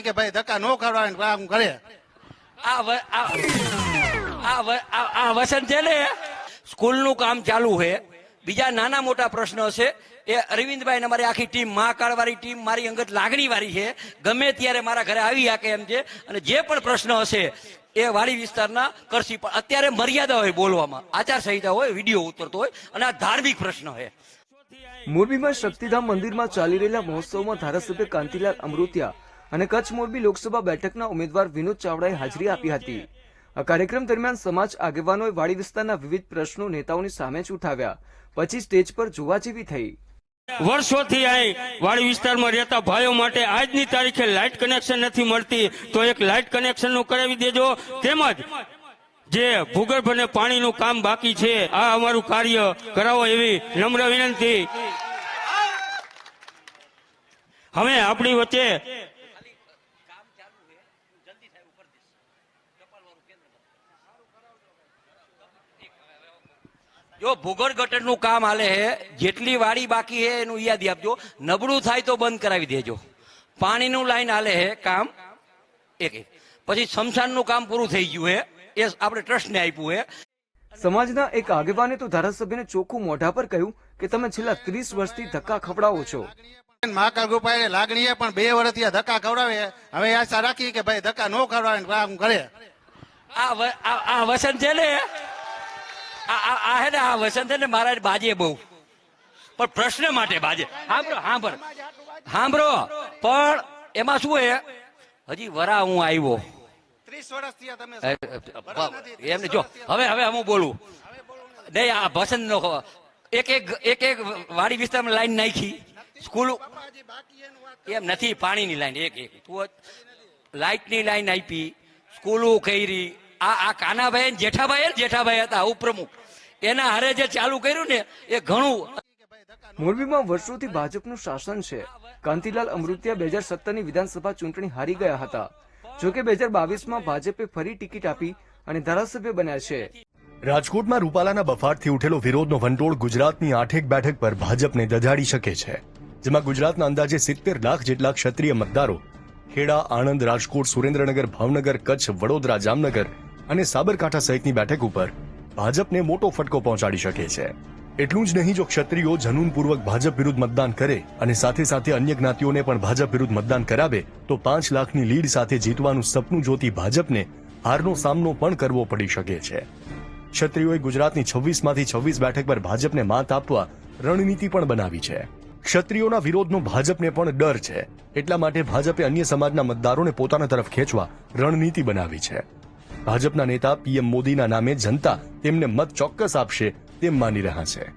રાખી કે ભાઈ ધક્કા નો ખવડાવે કરે આ વસંત છે ને સ્કૂલનું કામ ચાલુ છે. બીજા નાના મોટા પ્રશ્નો છે. એ અરવિંદભાઈ ને અમારી આખી ટીમ મહાકાળ વાળી ટીમ મારી અંગત લાગણી વાળી છે. ગમે ત્યારે મારા ઘરે આવી શકે એમ છે. અને જે પણ પ્રશ્ન હશે એ વાડી વિસ્તારના કરશી પણ અત્યારે મર્યાદા હોય બોલવામાં. આચાર સંહિતા હોય વીડિયો ઉતરતો હોય અને આ ધાર્મિક પ્રશ્ન છે. મોરબીમાં શક્તિધામ મંદિરમાં ચાલી રહેલા મહોત્સવમાં ધારાસભ્ય કાંતિલાલ અમૃતિયા અને કચ્છ મોરબી લોકસભા બેઠકના ઉમેદવાર વિનોદ ચાવડાએ હાજરી આપી હતી. આ કાર્યક્રમ દરમિયાન સમાજ આગેવાનોએ વાડી વિસ્તારના વિવિધ પ્રશ્નો નેતાઓની સામે જ ઉઠાવ્યા. પછી સ્ટેજ પર જોવા જેવી થઈ. વર્ષોથી અહીં વાડી વિસ્તારમાં રહેતા ભાઈઓ માટે આજની તારીખે લાઇટ કનેક્શન નથી મળતી, તો એક લાઇટ કનેક્શનનું કરાવી દેજો. તેમજ જે ભૂગર્ભ અને પાણીનું કામ બાકી છે, આ અમારું કાર્ય કરાવો એવી નમ્ર વિનંતી. હવે આપણી વચ્ચે જો ભૂગર્ભ ગટરનું કામ હાલે છે જેટલી વાડી બાકી છે એનું યાદી આપજો. નબળું થાય તો બંધ કરાવી દેજો. પાણીનું લાઈન હાલે છે કામ એક એક. પછી સ્મશાનનું કામ પૂરું થઈ ગયું છે એ આપણે ટ્રસ્ટને આપ્યું છે સમાજના એક આગેવાને તો ધારાસભ્યને ચોખ્ખું મોઢા પર કહ્યું કે તમે છેલ્લા ત્રીસ વર્ષથી ધક્કા ખવડાવો છો. મહાકાલ ગોપાલ લાગણીએ પણ બે વર્ષથી આ ધક્કા ખવડાવે હવે આશા રાખી કે ભાઈ ધક્કા નો ખવડાવે ને કામ કરે. આ વસન છે ને? આ આ- આ હે ને આ વસંત ને મારા બાજે બહુ. પણ પ્રશ્ન માટે બાજે. સાંભળો સાંભળ સાંભળો પણ એમાં શું હે? હજી વરા હું આવ્યો. એમને જો હવે હવે હું બોલું. નહીં આ વસંત નો એક એક એક એક વાડી વિસ્તારમાં લાઈન નાખી. સ્કૂલ એમ નથી પાણીની લાઈન એક એક. તું લાઇટની લાઈન આપી સ્કૂલો કરી આ આ કાનાભાઈ જેઠાભાઈ જેઠાભાઈ હતા ઉપપ્રમુખ એના હારે જે ચાલુ કર્યું ને એ ઘણું મોરબીમાં વર્ષોથી ભાજપનું શાસન છે. કાંતિલાલ અમૃતિયા બે હજાર સત્તરની વિધાનસભા ચૂંટણી હારી ગયા હતા. જોકે બે હજાર બાવીસમાં ભાજપે ફરી ટિકિટ આપી અને ધારાસભ્ય બન્યા છે. રાજકોટમાં રૂપાલાના બફાટથી ઉઠેલો વિરોધનો વંટોળ ગુજરાતની આઠેક બેઠક પર ભાજપને દજાડી શકે છે. જેમાં ગુજરાતના અંદાજે સિત્તેર લાખ જેટલા ક્ષત્રિય મતદારો ખેડા આણંદ રાજકોટ સુરેન્દ્રનગર ભાવનગર કચ્છ વડોદરા જામનગર અને સાબરકાંઠા સહિતની બેઠક ઉપર ભાજપને મોટો ફટકો પહોંચાડી શકે છે. એટલું જ નહીં જો ક્ષત્રિયો જનૂનપૂર્વક ભાજપ વિરુદ્ધ મતદાન કરે અને સાથે સાથે અન્ય જ્ઞાતિઓને પણ ભાજપ વિરુદ્ધ મતદાન કરાવે, તો પાંચ લાખની લીડ સાથે જીતવાનું સપનું જોતી ભાજપને હારનો સામનો પણ કરવો પડી શકે છે. ક્ષત્રિયોએ ગુજરાતની છવ્વીસમાંથી છવ્વીસ બેઠક પર ભાજપને માત આપવા રણનીતિ પણ બનાવી છે. ક્ષત્રિયોના વિરોધનો ભાજપને પણ ડર છે. એટલા માટે ભાજપે અન્ય સમાજના મતદારોને પોતાના તરફ ખેંચવા રણનીતિ બનાવી છે. ભાજપના નેતા પીએમ મોદીના નામે જનતા તેમને મત ચોક્કસ આપશે તેમ માની રહ્યા છે.